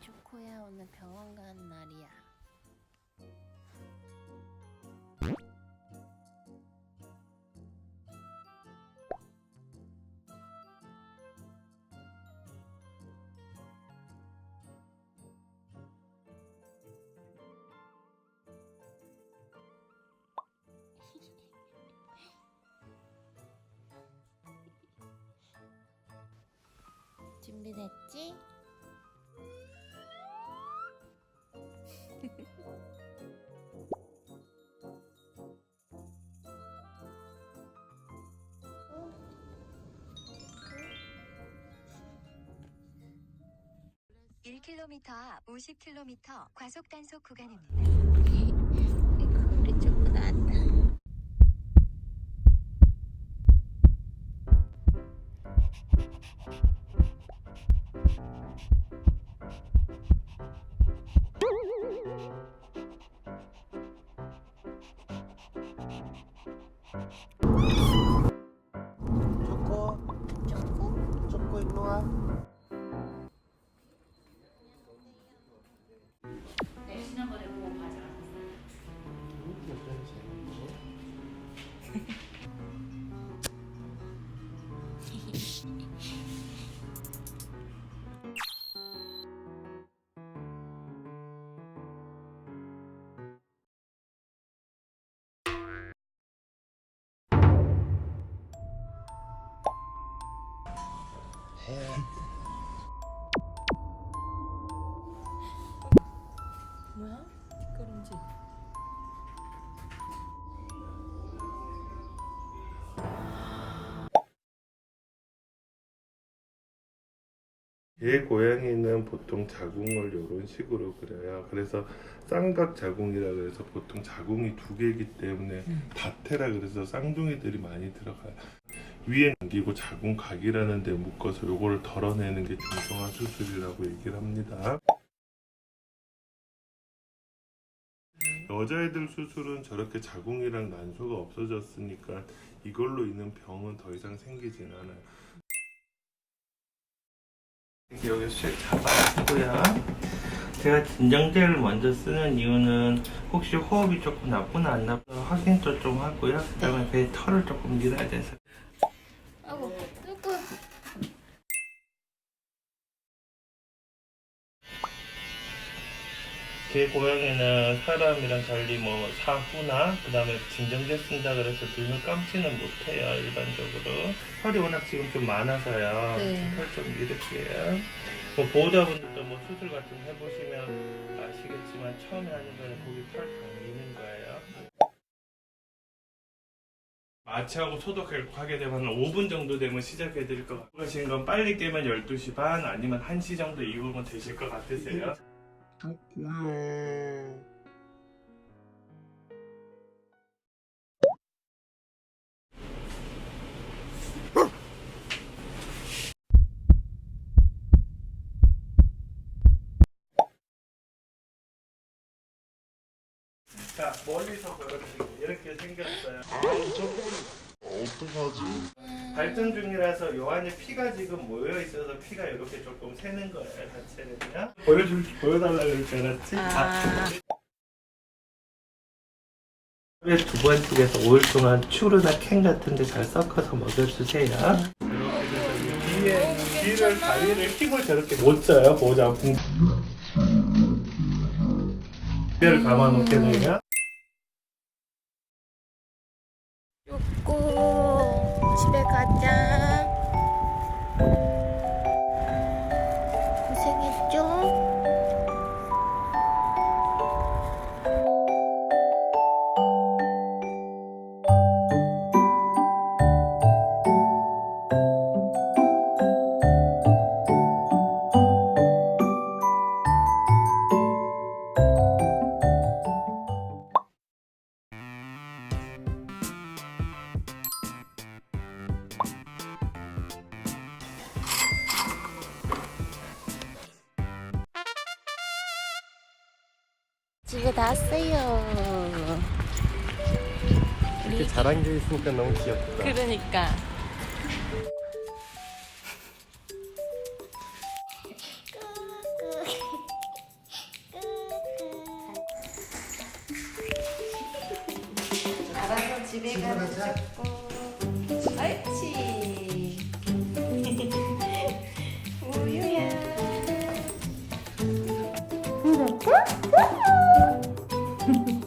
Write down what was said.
초코야 오늘 병원 가는 날이야. 준비됐지? m 50km 과속 단속 구간입니다. 초 뭐야? 그런지. 얘 고양이는 보통 자궁을 이런 식으로 그려요. 그래서 쌍각 자궁이라 그래서 보통 자궁이 두 개이기 때문에 다테라 그래서 쌍둥이들이 많이 들어가요. 위에 남기고 자궁 각이라는 데 묶어서 요거를 덜어내는 게 중성화 수술이라고 얘기를 합니다. 여자애들 수술은 저렇게 자궁이랑 난소가 없어졌으니까 이걸로 인한 병은 더 이상 생기진 않아요. 여기 술 잡아놨고요. 제가 진정제를 먼저 쓰는 이유는 혹시 호흡이 조금 나쁘나 안 나쁘나 확인도 좀 하고요. 그다음에 배 털을 조금 밀어야 돼서. 아이고 뜨거. 제 고양이는 사람이랑 달리 뭐 사후나 그 다음에 진정제 쓴다. 그래서 눈을 감지는 못해요 일반적으로. 털이 워낙 지금 좀 많아서요. 네. 털좀 밀을게요 뭐 보호자분들도 뭐 수술 같은 거 해보시면 아시겠지만 처음에 하는 거는 거기 털다 미는 거예요. 마취하고 소독하게 되면 한 5분 정도 되면 시작해 드릴 것 같고 하시는 건 빨리 깨면 12시 반 아니면 1시 정도 이후면 되실 것 같으세요? 자, 멀리서 보여드릴게요. 이렇게 생겼어요. 발전 중이라서 요 안에 피가 지금 모여 있어서 피가 이렇게 조금 새는 거예요, 자체는요. 보여줄, 보여달라 그럴 줄 알았지? 아. 하루에 두번 쪽에서 5일 동안 추르나 캔 같은 데 잘 섞어서 먹여주세요. 이렇게 뒤에, 뒤를, 다리를 힘을 저렇게 못 써요, 보호자분. 뼈를 감아놓게 되면. 초코 집에 가자. 집에 다 왔어요. 이렇게 잘 앉아 있으니까 너무 귀엽다. 그러니까. 알아서 집에 가서 찍고. 옳지. 우유야.